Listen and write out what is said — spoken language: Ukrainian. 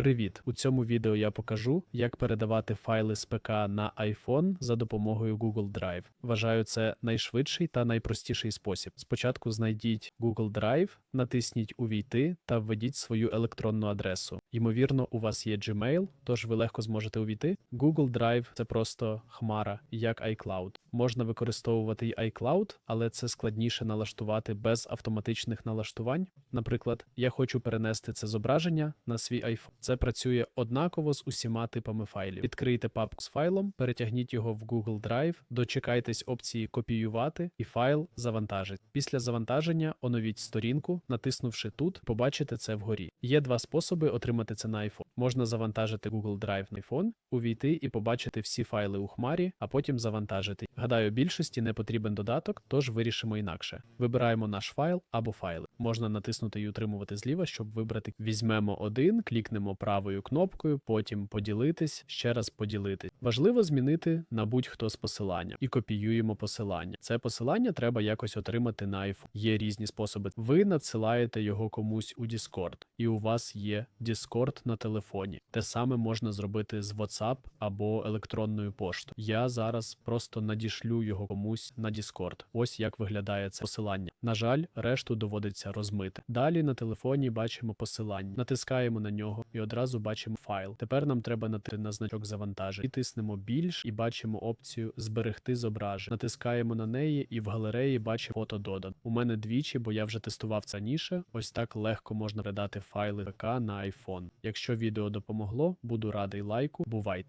Привіт! У цьому відео я покажу, як передавати файли з ПК на iPhone за допомогою Google Drive. Вважаю, це найшвидший та найпростіший спосіб. Спочатку знайдіть Google Drive, натисніть Увійти та введіть свою електронну адресу. Ймовірно, у вас є Gmail, тож ви легко зможете увійти. Google Drive це просто хмара, як iCloud. Можна використовувати й iCloud, але це складніше налаштувати без автоматичних налаштувань. Наприклад, я хочу перенести це зображення на свій iPhone. Це працює однаково з усіма типами файлів. Відкрийте папку з файлом, перетягніть його в Google Drive, дочекайтесь опції копіювати, і файл завантажить. Після завантаження оновіть сторінку, натиснувши тут, побачите це вгорі. Є два способи отримати це на iPhone. Можна завантажити Google Drive на iPhone, увійти і побачити всі файли у хмарі, а потім завантажити. Гадаю, більшості не потрібен додаток, тож вирішимо інакше. Вибираємо наш файл або файли. Можна натиснути і утримувати зліва, щоб вибрати. Візьмемо один, клікнемо правою кнопкою, потім поділитись, ще раз поділитись. Важливо змінити на будь-хто з посилання і копіюємо посилання. Це посилання треба якось отримати на iPhone. Є різні способи. Ви надсилаєте його комусь у Discord, і у вас є Discord на телефоні. Те саме можна зробити з WhatsApp або електронною поштою. Я зараз просто надішлю його комусь на Discord. Ось як виглядає це посилання. На жаль, решту доводиться розмити. Далі на телефоні бачимо посилання, натискаємо на нього і одразу бачимо файл. Тепер нам треба натиснути на значок завантаження. І тиснемо більш і бачимо опцію зберегти зображення. Натискаємо на неї, і в галереї бачимо фото додано. У мене двічі, бо я вже тестував це раніше. Ось так легко можна передати файли ПК на iPhone. Якщо відео допомогло, буду радий лайку. Бувайте!